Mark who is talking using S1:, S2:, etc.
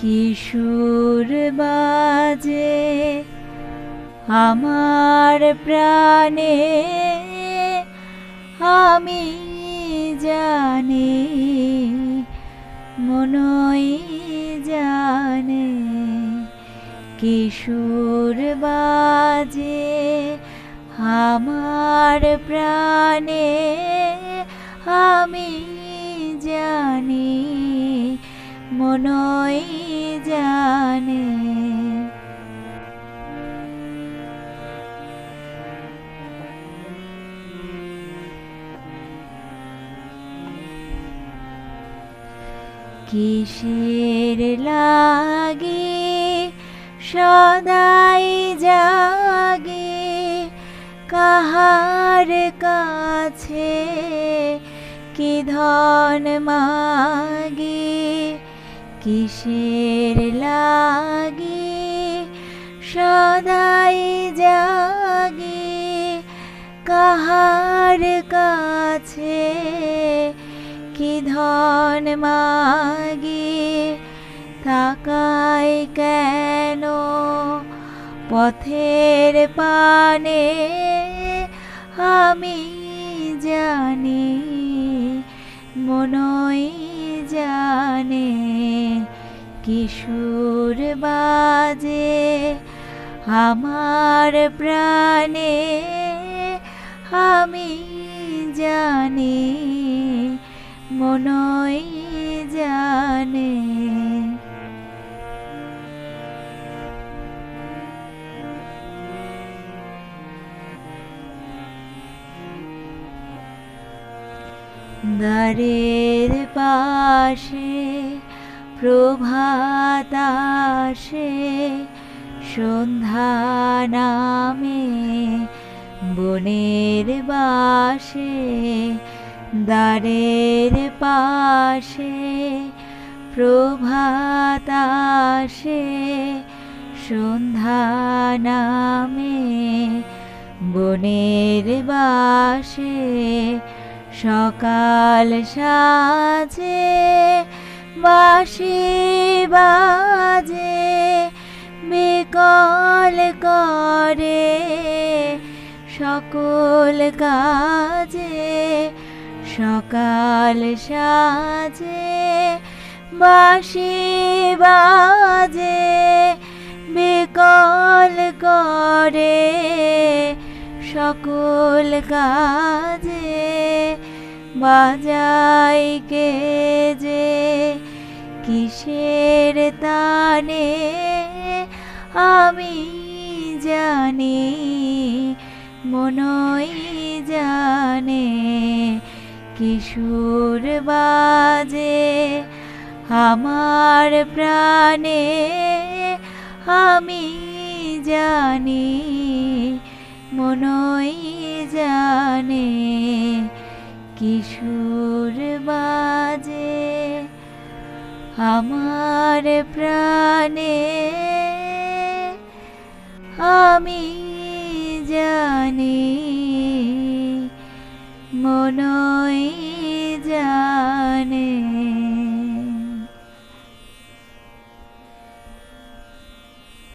S1: কিশোর বাজে আমার প্রাণে আমি জানি মনই জানে। কিশোর বাজে আমার প্রাণে আমি জানি। মনই জানে। কিসের লাগে সদাই জাগে কাহার কাছে? কি ধন মাগে কিসের লাগে? সদাই জাগে কাহার কাছে? কি ধন মাগে? তাকাই কেন? পথের পানে আমি জানি জানে কিশোর বাজে আমার প্রাণে আমি জানি মনই জানে। দ্বারের পাশে প্রভাত আসে সন্ধ্যা নামে, বনের বাসে, দ্বারের পাশে প্রভাত আসে সন্ধ্যা নামে, বনের বাসে সকাল সাজে বাসি বাজে, বিকল করে সকল কাজে, সকাল সাজে বাসি বাজে, বিকল করে সকল কাজে বাজাই কে যে কিসের তানে আমি জানি, মনই জানে কিশোর বাজে আমার প্রাণে। আমি জানি, মনই জানে কিশোর বাজে। আমার প্রাণে আমি জানি জানে